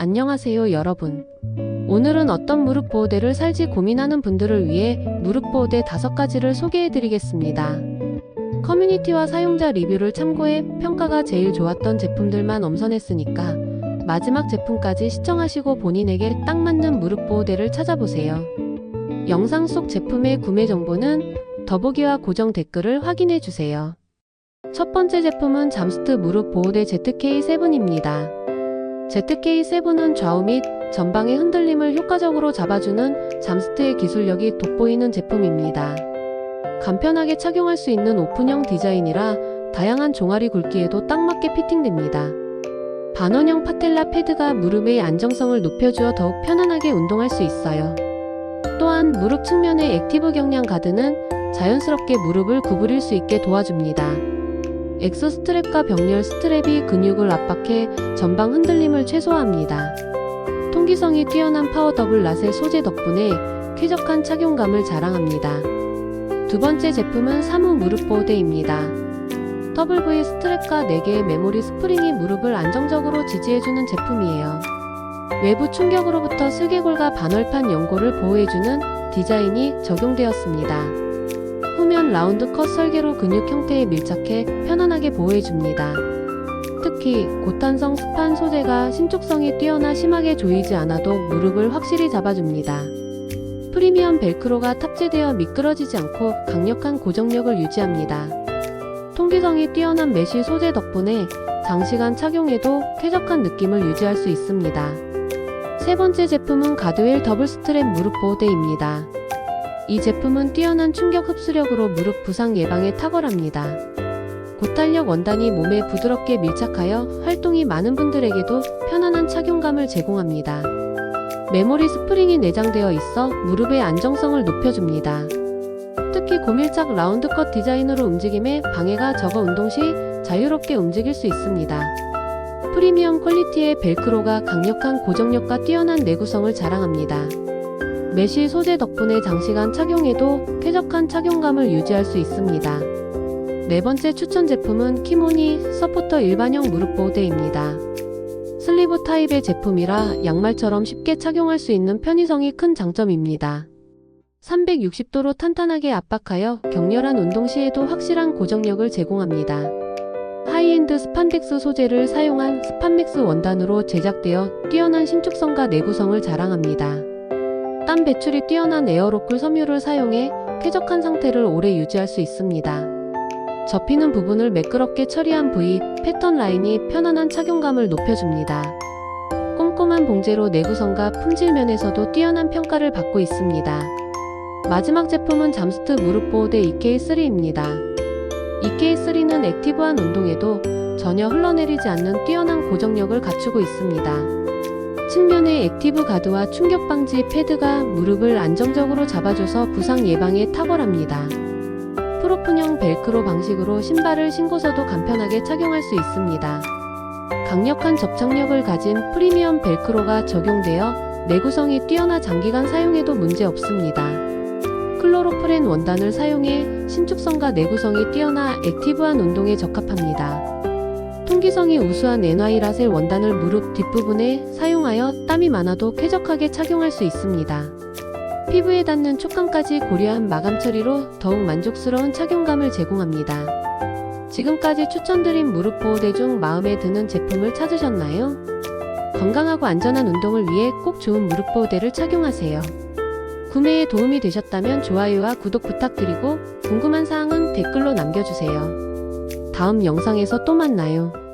안녕하세요 여러분. 오늘은 어떤 무릎 보호대를 살지 고민하는 분들을 위해 무릎 보호대 5가지를 소개해 드리겠습니다. 커뮤니티와 사용자 리뷰를 참고해 평가가 제일 좋았던 제품들만 엄선했으니까 마지막 제품까지 시청하시고 본인에게 딱 맞는 무릎 보호대를 찾아보세요. 영상 속 제품의 구매 정보는 더보기와 고정 댓글을 확인해 주세요. 첫 번째 제품은 잠스트 무릎 보호대 ZK7입니다. ZK7은 좌우 및 전방의 흔들림을 효과적으로 잡아주는 잠스트의 기술력이 돋보이는 제품입니다. 간편하게 착용할 수 있는 오픈형 디자인이라 다양한 종아리 굵기에도 딱 맞게 피팅됩니다. 반원형 파텔라 패드가 무릎의 안정성을 높여주어 더욱 편안하게 운동할 수 있어요. 또한 무릎 측면의 액티브 경량 가드는 자연스럽게 무릎을 구부릴 수 있게 도와줍니다. 엑소 스트랩과 병렬 스트랩이 근육을 압박해 전방 흔들림을 최소화합니다. 통기성이 뛰어난 파워 더블 라셀 소재 덕분에 쾌적한 착용감을 자랑합니다. 두 번째 제품은 사무 무릎 보호대입니다. 더블 V 스트랩과 4개의 메모리 스프링이 무릎을 안정적으로 지지해주는 제품이에요. 외부 충격으로부터 슬개골과 반월판 연골을 보호해주는 디자인이 적용되었습니다. 후면 라운드 컷 설계로 근육 형태에 밀착해 편안하게 보호해줍니다. 특히 고탄성 스판 소재가 신축성이 뛰어나 심하게 조이지 않아도 무릎을 확실히 잡아줍니다. 프리미엄 벨크로가 탑재되어 미끄러지지 않고 강력한 고정력을 유지합니다. 통기성이 뛰어난 메쉬 소재 덕분에 장시간 착용해도 쾌적한 느낌을 유지할 수 있습니다. 세 번째 제품은 가드웰 더블 스트랩 무릎 보호대입니다. 이 제품은 뛰어난 충격 흡수력으로 무릎 부상 예방에 탁월합니다. 고탄력 원단이 몸에 부드럽게 밀착하여 활동이 많은 분들에게도 편안한 착용감을 제공합니다. 메모리 스프링이 내장되어 있어 무릎의 안정성을 높여줍니다. 특히 고밀착 라운드 컷 디자인으로 움직임에 방해가 적어 운동 시 자유롭게 움직일 수 있습니다. 프리미엄 퀄리티의 벨크로가 강력한 고정력과 뛰어난 내구성을 자랑합니다. 메쉬 소재 덕분에 장시간 착용해도 쾌적한 착용감을 유지할 수 있습니다. 네 번째 추천 제품은 키모니 서포터 일반형 무릎 보호대입니다. 슬리브 타입의 제품이라 양말처럼 쉽게 착용할 수 있는 편의성이 큰 장점입니다. 360도로 탄탄하게 압박하여 격렬한 운동 시에도 확실한 고정력을 제공합니다. 하이엔드 스판덱스 소재를 사용한 스판맥스 원단으로 제작되어 뛰어난 신축성과 내구성을 자랑합니다. 땀 배출이 뛰어난 에어로쿨 섬유를 사용해 쾌적한 상태를 오래 유지할 수 있습니다. 접히는 부분을 매끄럽게 처리한 부위, 패턴 라인이 편안한 착용감을 높여줍니다. 꼼꼼한 봉제로 내구성과 품질 면에서도 뛰어난 평가를 받고 있습니다. 마지막 제품은 잠스트 무릎 보호대 EK3입니다. EK3는 액티브한 운동에도 전혀 흘러내리지 않는 뛰어난 고정력을 갖추고 있습니다. 측면의 액티브 가드와 충격 방지 패드가 무릎을 안정적으로 잡아줘서 부상 예방에 탁월합니다. 프로픈형 벨크로 방식으로 신발을 신고서도 간편하게 착용할 수 있습니다. 강력한 접착력을 가진 프리미엄 벨크로가 적용되어 내구성이 뛰어나 장기간 사용해도 문제 없습니다. 클로로프렌 원단을 사용해 신축성과 내구성이 뛰어나 액티브한 운동에 적합합니다. 통기성이 우수한 NY 라셀 원단을 무릎 뒷부분에 사용하여 땀이 많아도 쾌적하게 착용할 수 있습니다. 피부에 닿는 촉감까지 고려한 마감 처리로 더욱 만족스러운 착용감을 제공합니다. 지금까지 추천드린 무릎 보호대 중 마음에 드는 제품을 찾으셨나요? 건강하고 안전한 운동을 위해 꼭 좋은 무릎 보호대를 착용하세요. 구매에 도움이 되셨다면 좋아요와 구독 부탁드리고 궁금한 사항은 댓글로 남겨주세요. 다음 영상에서 또 만나요.